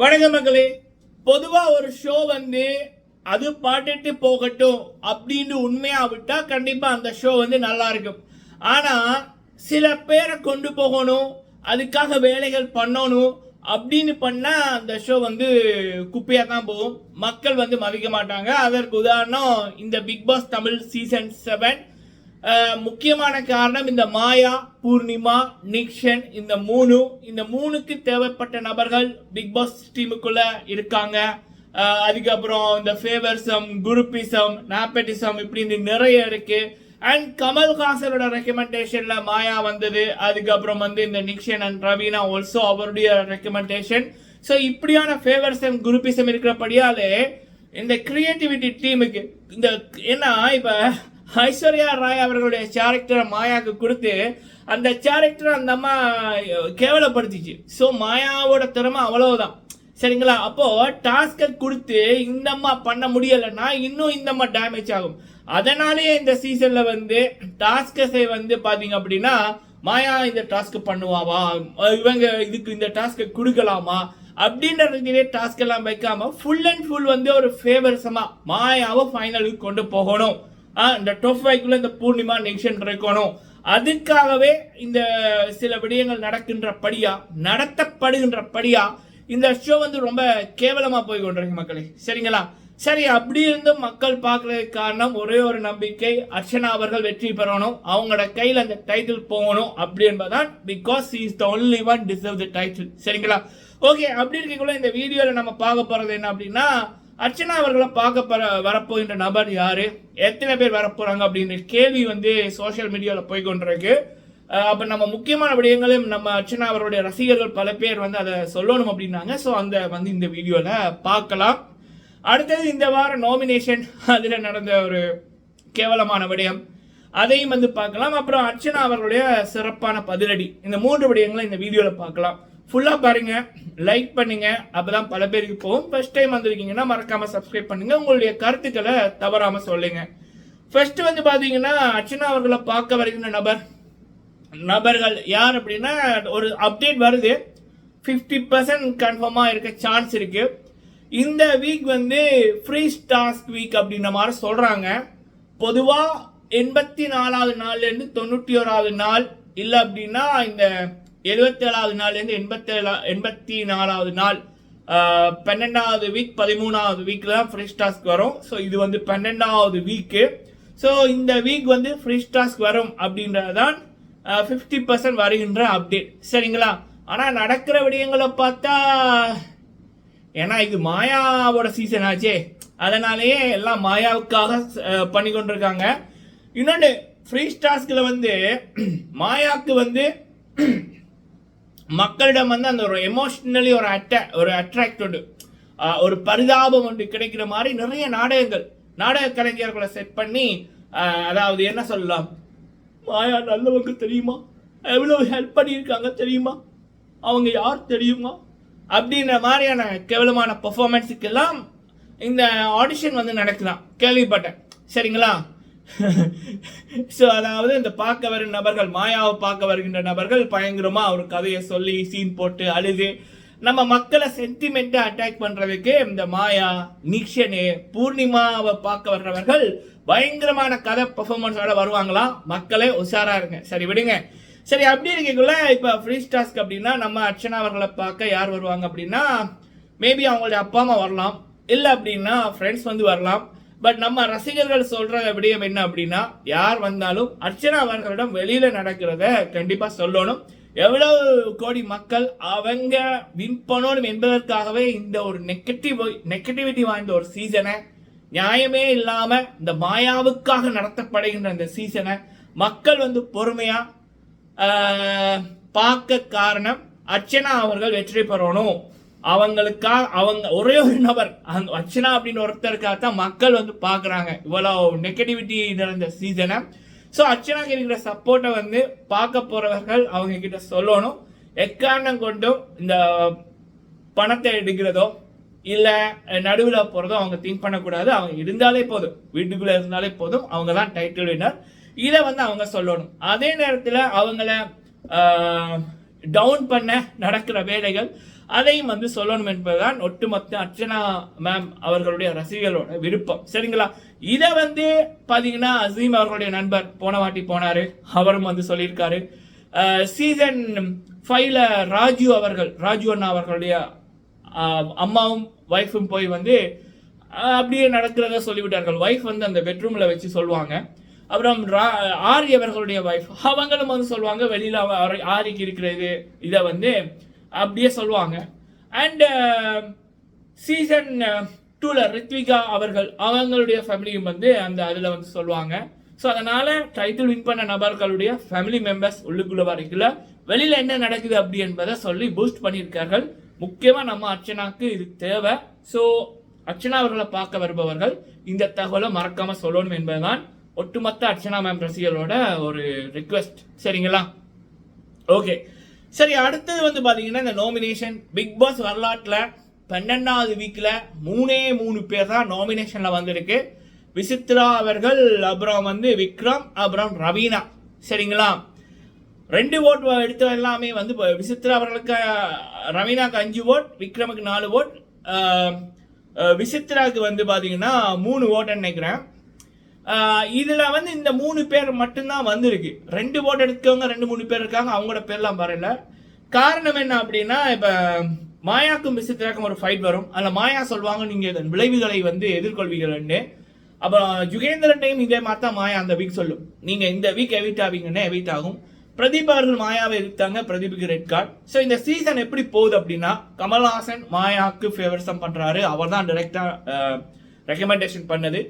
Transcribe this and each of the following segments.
வணக்கம் மக்களே. பொதுவாக ஒரு ஷோ வந்து அது பாட்டுட்டு போகட்டும் அப்படின்னு உண்மையாக விட்டால் கண்டிப்பாக அந்த ஷோ வந்து நல்லா இருக்கும். ஆனால் சில பேரை கொண்டு போகணும் அதுக்காக வேலைகள் பண்ணணும் அப்படின்னு பண்ணால் அந்த ஷோ வந்து குப்பையாக தான் போகும். மக்கள் வந்து மதிக்க மாட்டாங்க. அதற்கு உதாரணம் இந்த Bigg Boss Tamil season seven முக்கியமான காரணம் இந்த மாயா பூர்ணிமா நிக்ஷன் இந்த மூணு. இந்த மூணுக்கு தேவைப்பட்ட நபர்கள் பிக் பாஸ் டீமுக்குள்ள இருக்காங்க. அதுக்கப்புறம் இந்த ஃபேவர்சம் குருப்பிசம் நாப்பட்டிசம் இப்படின்னு நிறைய இருக்கு. அண்ட் கமல்ஹாசனோட ரெக்கமெண்டேஷன்ல மாயா வந்தது. அதுக்கப்புறம் வந்து இந்த நிக்ஷன் அண்ட் ரவீனா ஆல்சோ அவருடைய ரெக்கமெண்டேஷன் ஸோ இப்படியான ஃபேவர்சம் குருப்பிசம் இருக்கிறபடியாலே இந்த கிரியேட்டிவிட்டி டீமுக்கு இந்த ஏன்னா இப்போ ஐஸ்வர்யா ராய் அவர்களுடைய கேரக்டரை மாயாவுக்கு கொடுத்து அந்த கேரக்டர் அந்த அம்மா கேவலப்படுத்திச்சு. ஸோ மாயாவோட திறமை அவ்வளவுதான். சரிங்களா? அப்போ டாஸ்கை கொடுத்து இந்த அம்மா பண்ண முடியலைன்னா இன்னும் இந்த அம்மா டேமேஜ் ஆகும். அதனாலேயே இந்த சீசன்ல வந்து டாஸ்கஸை வந்து பாத்தீங்க அப்படின்னா மாயா இந்த டாஸ்க் பண்ணுவாவா? இவங்க இதுக்கு இந்த டாஸ்க்கை கொடுக்கலாமா? அப்படின்றதுலே டாஸ்க் எல்லாம் வைக்காம ஃபுல் அண்ட் ஃபுல் வந்து ஒரு ஃபேவர்ஸமா மாயாவை ஃபைனலுக்கு கொண்டு போகணும். இந்த டொஃபைக்குள்ள இந்த பூர்ணிமா நெக்ஷன் இருக்கணும் அதுக்காகவே இந்த சில விடயங்கள் நடக்கின்ற படியா நடத்தப்படுகின்ற படியா இந்த ஷோ வந்து ரொம்ப கேவலமா போய் கொண்டிருக்கு மக்களே. சரிங்களா? சரி அப்படி இருந்தும் மக்கள் பார்க்கறதுக்கு காரணம் ஒரே ஒரு நம்பிக்கை அர்ச்சனா அவர்கள் வெற்றி பெறணும். அவங்களோட கையில் அந்த டைட்டில் போகணும் அப்படி என்பதுதான் because is the only one deserve the title சரிங்களா? ஓகே அப்படி இருக்கக்குள்ள இந்த வீடியோவில் நம்ம பார்க்க போகிறது என்ன அப்படின்னா அர்ச்சனா அவர்களை பார்க்க போற வரப்போகின்ற நபர் யாரு? எத்தனை பேர் வரப்போறாங்க அப்படின்ற கேள்வி வந்து சோஷியல் மீடியாவில் போய் கொண்டிருக்கு. அப்போ நம்ம முக்கியமான விடயங்களையும் நம்ம அர்ச்சனா அவருடைய ரசிகர்கள் பல பேர் வந்து அதை சொல்லணும் அப்படின்னாங்க. ஸோ அந்த வந்து இந்த வீடியோவில் பார்க்கலாம். அடுத்தது இந்த வார நாமினேஷன் அதில் நடந்த ஒரு கேவலமான விடயம். அதையும் வந்து பார்க்கலாம். அப்புறம் அர்ச்சனா அவர்களுடைய சிறப்பான பதிலடி. இந்த மூன்று விடயங்களை இந்த வீடியோவில் பார்க்கலாம். ஃபுல்லாக பாருங்க. லைக் பண்ணுங்க. அப்பதான் பல பேருக்கு போகும் ஃபர்ஸ்ட் டைம் வந்திருக்கீங்கன்னா மறக்காம சப்ஸ்கிரைப் பண்ணுங்க. உங்களுடைய கருத்துக்களை தவறாம சொல்லுங்க. ஃபர்ஸ்ட் வந்து பாத்தீங்கன்னா அர்ச்சனா அவர்களை பார்க்க வருகின்ற நபர். நபர்கள் யார் அப்படின்னா ஒரு அப்டேட் வருது. ஃபிஃப்டி பர்சன்ட் கன்ஃபார்மாக இருக்க சான்ஸ் இருக்கு. இந்த வீக் வந்து ஃப்ரீ டாஸ்க் வீக் அப்படின்ற மாதிரி சொல்கிறாங்க பொதுவாக எண்பத்தி நாலாவது நாள்லேருந்து தொண்ணூற்றி ஓராவது நாள் இல்லை அப்படின்னா இந்த எழுபத்தேழாவது நாள்லேருந்து எண்பத்தேழா எண்பத்தி நாலாவது நாள் பன்னெண்டாவது வீக் பதிமூணாவது வீக்கில் தான் ஃப்ரீ டாஸ்க் வரும். ஸோ இது வந்து பன்னெண்டாவது வீக்கு ஸோ இந்த வீக் வந்து ஃப்ரீ டாஸ்க் வரும் அப்படின்றது தான் ஃபிஃப்டி பர்சன்ட் வருகின்ற அப்டேட் சரிங்களா? ஆனால் நடக்கிற விடயங்களை பார்த்தா ஏன்னா இது மாயாவோட சீசன் ஆச்சே. அதனாலேயே எல்லாம் மாயாவுக்காக பண்ணி கொண்டிருக்காங்க இன்னொன்று ஃப்ரீ ஸ்டாஸ்கில் வந்து மாயாவுக்கு வந்து மக்களிடம் வந்து அந்த ஒரு எமோஷ்னலி ஒரு அட்ட ஒரு அட்ராக்டட் ஒரு பரிதாபம் ஒன்று கிடைக்கிற மாதிரி நிறைய நாடகங்கள். நாடக கலைஞர்களை செட் பண்ணி அதாவது என்ன சொல்லலாம்? மாயா நல்லவங்க தெரியுமா? எவ்வளோ ஹெல்ப் பண்ணியிருக்காங்க தெரியுமா? அவங்க யார் தெரியுமா? அப்படின்ற மாதிரியான கேவலமான பெர்ஃபார்மன்ஸுக்கெல்லாம் இந்த ஆடிஷன் வந்து நடக்கலாம் கேள்விப்பட்டேன். சரிங்களா? ஸோ அதாவது இந்த பார்க்க வரும் நபர்கள் மாயாவை பார்க்க வருகின்ற நபர்கள் பயங்கரமாக ஒரு கதையை சொல்லி சீன் போட்டு அழுது. நம்ம மக்களை சென்டிமெண்ட்டை அட்டாக் பண்ணுறதுக்கு இந்த மாயா நிக்ஷனு பூர்ணிமாவை பார்க்க வர்றவர்கள் பயங்கரமான கதை பெர்ஃபார்மன்ஸோட வருவாங்களாம் மக்களே உஷாராக இருங்க. சரி விடுங்க. சரி அப்படி இருக்கக்குள்ள இப்போ ஃப்ரீ ஸ்டாஸ்க்கு அப்படின்னா நம்ம அர்ச்சனா அவர்களை பார்க்க யார் வருவாங்க அப்படின்னா மேபி அவங்களுடைய அப்பா அம்மா வரலாம். இல்லை அப்படின்னா ஃப்ரெண்ட்ஸ் வந்து வரலாம். பட் நம்ம ரசிகர்கள் சொல்ற விடயம் என்ன அப்படின்னா யார் வந்தாலும் அர்ச்சனா அவர்களிடம் வெளியில நடக்கிறத கண்டிப்பா சொல்லணும். எவ்வளவு கோடி மக்கள் அவங்க வின் பண்ணணும் என்பதற்காகவே இந்த ஒரு நெகட்டிவ் நெகட்டிவிட்டி வாய்ந்த ஒரு சீசனை நியாயமே இல்லாம இந்த மாயாவுக்காக நடத்தப்படுகின்ற இந்த சீசனை மக்கள் வந்து பொறுமையா பார்க்க காரணம் அர்ச்சனா அவர்கள் வெற்றி பெறணும். அவங்களுக்காக அவங்க ஒரே ஒரு நபர் அந்த அர்ச்சனா அப்படின்னு ஒருத்தருக்காக தான் மக்கள் வந்து பார்க்குறாங்க. இவ்வளோ நெகட்டிவிட்டி நிறைந்த சீசனை ஸோ அர்ச்சனாக்கு இருக்கிற சப்போர்ட்டை வந்து பார்க்க போகிறவர்கள் அவங்க கிட்ட சொல்லணும். எக்காரணம் கொண்டும் இந்த பணத்தை எடுக்கிறதோ இல்லை நடுவில் போகிறதோ அவங்க திங்க் பண்ணக்கூடாது. அவங்க இருந்தாலே போதும். வீட்டுக்குள்ளே இருந்தாலே போதும். அவங்க தான் டைட்டில் வினர் இதை வந்து அவங்க சொல்லணும். அதே நேரத்தில் அவங்கள டவுன் பண்ண நடக்கிற வேலைகள் அதையும் வந்து சொல்லணும் என்பதுதான் ஒட்டுமொத்த அர்ச்சனா மேம் அவர்களுடைய ரசிகர்களோட விருப்பம். சரிங்களா? இதை வந்து பார்த்தீங்கன்னா அசீம் அவர்களுடைய நண்பர் போன வாட்டி போனாரு. அவரும் வந்து சொல்லியிருக்காரு. சீசன் ஃபைவ்ல ராஜு அவர்கள் ராஜு அண்ணா அவர்களுடைய அம்மாவும் ஒய்ஃபும் போய் வந்து அப்படியே நடக்கிறத சொல்லிவிட்டார்கள். ஒய்ஃப் வந்து அந்த பெட்ரூம்ல வச்சு சொல்லுவாங்க. அப்புறம் ரா- ஆரி அவர்களுடைய ஒய்ஃப் அவங்களும் வந்து சொல்லுவாங்க வெளியில் ஆரிக்கு இருக்கிறது இதை வந்து அப்படியே சொல்லுவாங்க. அண்டு சீசன் டூல ரித்விகா அவர்கள் அவங்களுடைய ஃபேமிலியும் வந்து அந்த அதில் வந்து சொல்லுவாங்க. ஸோ அதனால் டைட்டில் வின் பண்ண நபர்களுடைய ஃபேமிலி மெம்பர்ஸ் உள்ளுக்குள்ள வரைக்குள்ள வெளியில் என்ன நடக்குது அப்படி என்பதை சொல்லி பூஸ்ட் பண்ணியிருக்கார்கள். முக்கியமாக நம்ம அர்ச்சனாக்கு இது தேவை. ஸோ அர்ச்சனா அவர்களை பார்க்க வருபவர்கள் இந்த தகவலை மறக்காமல் சொல்லணும் என்பதுதான் ஒட்டுமொத்த அர்ச்சனா மேம் ரசிகர்களோட ஒரு ரிக்வெஸ்ட் சரிங்களா? ஓகே சரி அடுத்தது வந்து பார்த்தீங்கன்னா இந்த நாமினேஷன் பிக் பாஸ் வரலாற்றில் பன்னெண்டாவது வீக்கில் மூணே மூணு பேர் தான் நாமினேஷனில் வந்திருக்கு. விசித்ரா அவர்கள் அப்புறம் வந்து விக்ரம் அப்புறம் ரவீனா. சரிங்களா? ரெண்டு ஓட் எடுத்த எல்லாமே வந்து விசித்ரா அவர்களுக்கு ரவீனாக்கு அஞ்சு ஓட் விக்ரமுக்கு நாலு ஓட் விசித்ராவுக்கு வந்து பார்த்தீங்கன்னா மூணு ஓட்டுன்னு நினைக்கிறேன். இதில் வந்து இந்த மூணு பேர் மட்டும்தான் வந்திருக்கு. ரெண்டு ஓட்டு எடுத்தவங்க ரெண்டு மூணு பேர் இருக்காங்க. அவங்களோட பேர்லாம் வரல. காரணம் என்ன அப்படின்னா இப்போ மாயாக்கும் விசித்திராக்கும் ஒரு ஃபைட் வரும். அதில் மாயா சொல்லுவாங்க நீங்கள் இதன் விளைவுகளை வந்து எதிர்கொள்வீர்கள்னு அப்புறம் ஜுகேந்திரன் டைம் இதே மாதிரி தான் மாயா அந்த வீக் சொல்லும். நீங்கள் இந்த வீக் எவிட் ஆவீங்கன்னா எவிட் ஆகும். பிரதீப் அவர்கள் மாயாவை எதிர்த்தாங்க பிரதீப்புக்கு ரெட் கார்டு ஸோ இந்த சீசன் எப்படி போகுது அப்படின்னா கமல்ஹாசன் மாயாவுக்கு ஃபேவரிசம் பண்ணுறாரு அவர் தான் டைரெக்டாக ரெக்கமெண்டேஷன் பண்ணது.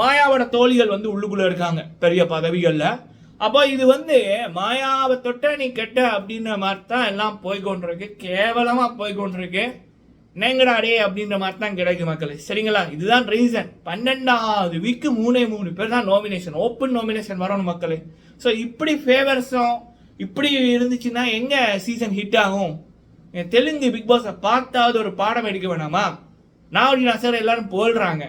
மாயாவோட தோழிகள் வந்து உள்ளுக்குள்ளே இருக்காங்க பெரிய பதவிகளில். அப்போ இது வந்து மாயாவை தொட்ட நீ கெட்ட அப்படின்ற மாதிரி தான் எல்லாம் போய்கொண்டிருக்கு கேவலமாக போய்கொண்டிருக்கு நேங்கடா அடே அப்படின்ற மாதிரி தான் கிடைக்கும் மக்களே. சரிங்களா? இதுதான் ரீசன் பன்னெண்டாவது வீக்கு மூணே மூணு பேர் தான் நாமினேஷன் ஓப்பன் நாமினேஷன் வரணும் மக்களே. ஸோ இப்படி ஃபேவர்ஸும் இப்படி இருந்துச்சுன்னா எங்கே சீசன் ஹிட் ஆகும்? என் தெலுங்கு பிக் பாஸை பார்த்தாவது ஒரு பாடம் எடுக்க வேணாமா? நான் சார் எல்லாரும் போல்றாங்க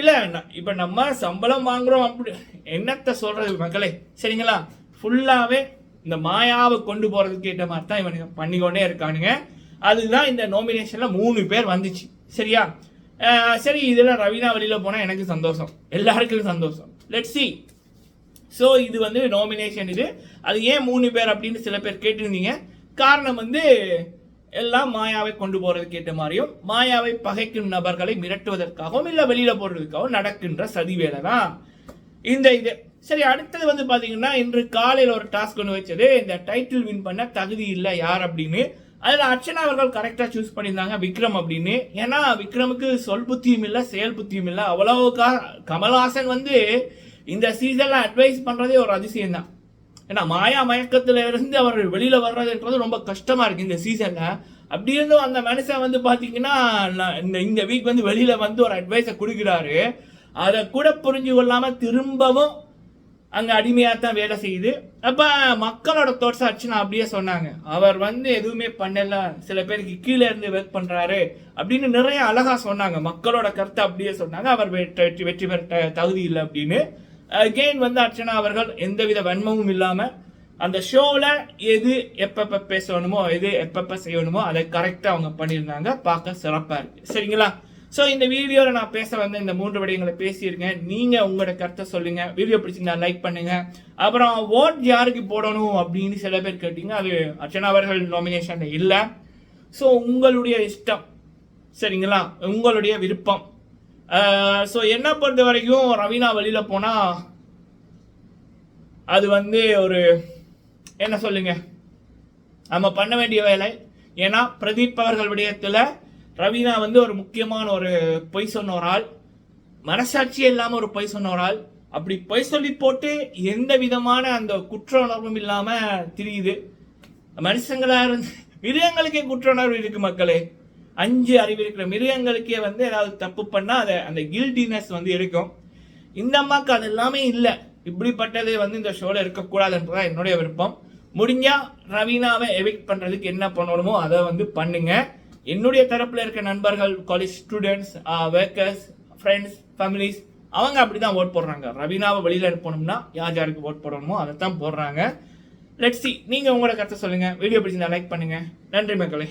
இல்லை இப்போ நம்ம சம்பளம் வாங்குகிறோம் அப்படி என்னத்தை சொல்கிறது மக்களே? சரிங்களா? ஃபுல்லாகவே இந்த மாயாவை கொண்டு போகிறதுக்கு ஏற்ற மாதிரி தான் இவனுங்க பண்ணிக்கொண்டே இருக்கானுங்க. அதுதான் இந்த நாமினேஷனில் மூணு பேர் வந்துச்சு. சரியா? சரி இதில் ரவீனா வழியில் போனால் எனக்கு சந்தோஷம். எல்லாருக்கும் சந்தோஷம். லெட் சி ஸோ இது வந்து நாமினேஷன் இது. அது ஏன் மூணு பேர் அப்படின்னு சில பேர் கேட்டிருந்தீங்க. காரணம் வந்து எல்லாம் மாயாவை கொண்டு போறதுக்கு ஏற்ற மாதிரியும் மாயாவை பகைக்கும் நபர்களை மிரட்டுவதற்காகவும் இல்ல வெளியில போடுறதுக்காகவும் நடக்கின்ற சதி வேலை தான் இந்த இது. சரி அடுத்தது வந்து பாத்தீங்கன்னா இன்று காலையில ஒரு டாஸ்க் ஒன்று வச்சது. இந்த டைட்டில் வின் பண்ண தகுதி இல்லை யார் அப்படின்னு. அதுல அர்ச்சனா அவர்கள் கரெக்டா சூஸ் பண்ணியிருந்தாங்க விக்ரம் அப்படின்னு. ஏன்னா விக்ரமுக்கு சொல் புத்தியும் இல்லை செயல் புத்தியும் இல்லை. அவ்வளவுக்கா கமல்ஹாசன் வந்து இந்த சீசன்ல அட்வைஸ் பண்றதே ஒரு அதிசயம் தான் ஏன்னா மாயா மயக்கத்துல இருந்து அவர் வெளியில வர்றதுன்றது ரொம்ப கஷ்டமா இருக்கு இந்த சீசன்ல அப்படி இருந்தும் அந்த மனுஷன் வந்து பாத்தீங்கன்னா நான் இந்த இந்த வீக் வந்து வெளியில வந்து ஒரு அட்வைஸை கொடுக்குறாரு. அதை கூட புரிஞ்சு கொள்ளாம திரும்பவும் அங்கே அடிமையாக தான் வேலை செய்யுது. அப்போ மக்களோட தோட்ஸ் அர்ச்சனா அப்படியே சொன்னாங்க. அவர் வந்து எதுவுமே பண்ணல. சில பேருக்கு கீழே இருந்து ஒர்க் பண்ணுறாரு அப்படின்னு நிறைய அழகாக சொன்னாங்க. மக்களோட கருத்தை அப்படியே சொன்னாங்க. அவர் வெற்றி வெற்றி- வெற்றி பெற தகுதி இல்லை அப்படின்னு. அகெயின் வந்து அர்ச்சனா அவர்கள் எந்தவித வன்மமும் இல்லாமல் அந்த ஷோவில் எது எப்பப்ப பேசணுமோ எது எப்பப்ப செய்யணுமோ அதை கரெக்டாக அவங்க பண்ணியிருந்தாங்க. பார்க்க சிறப்பாக இருக்கு. சரிங்களா? ஸோ இந்த வீடியோவில் நான் பேச வந்த இந்த மூன்று விடயங்களை பேசியிருக்கேன். நீங்கள் உங்களோட கருத்தை சொல்லுங்கள் வீடியோ பிடிச்சிருந்தா லைக் பண்ணுங்கள் அப்புறம் ஓட் யாருக்கு போடணும் அப்படின்னு சில பேர் கேட்டிங்க. அது அர்ச்சனா அவர்கள் நாமினேஷன் இல்லை. ஸோ உங்களுடைய இஷ்டம். சரிங்களா? உங்களுடைய விருப்பம். ஸோ என்ன பொறுத்த வரைக்கும் ரவீனா வெளியில் போனால் அது வந்து ஒரு என்ன சொல்லுங்க? நம்ம பண்ண வேண்டிய வேலை. ஏன்னா பிரதீப் அவர்கள் விடயத்தில் ரவீனா வந்து ஒரு முக்கியமான ஒரு பொய் சொன்ன ஒரு ஆள். மனசாட்சியே இல்லாமல் ஒரு பொய் சொன்ன ஒரு ஆள். அப்படி பொய் சொல்லி போட்டு எந்த விதமான அந்த குற்ற உணர்வும் இல்லாமல் திரியுது. மனுஷங்களாக இருந்து மிருகங்களுக்கே குற்ற உணர்வு இருக்குது மக்களே. அஞ்சு அறிவு இருக்கிற மிருகங்களுக்கே வந்து ஏதாவது தப்பு பண்ணால் அதை அந்த கில்டினஸ் வந்து இருக்கும் இந்த அம்மாவுக்கு அது எல்லாமே இல்லை. இப்படிப்பட்டது வந்து இந்த ஷோவில் இருக்கக்கூடாதுன்றது தான் என்னுடைய விருப்பம். முடிஞ்சால் ரவீனாவை எவிக்ட் பண்ணுறதுக்கு என்ன பண்ணணுமோ அதை வந்து பண்ணுங்க. என்னுடைய தரப்பில் இருக்க நண்பர்கள் college students workers friends families அவங்க அப்படி தான் ஓட் போடுறாங்க. ரவீனாவை வெளியில் அனுப்பணும்னா யார் யாருக்கு ஓட் போடணுமோ அதை தான் போடுறாங்க லெட்ஸ் நீங்கள் உங்களோட கருத்தை சொல்லுங்கள் வீடியோ பிடிச்சிருந்தா லைக் பண்ணுங்கள் நன்றி மக்களே.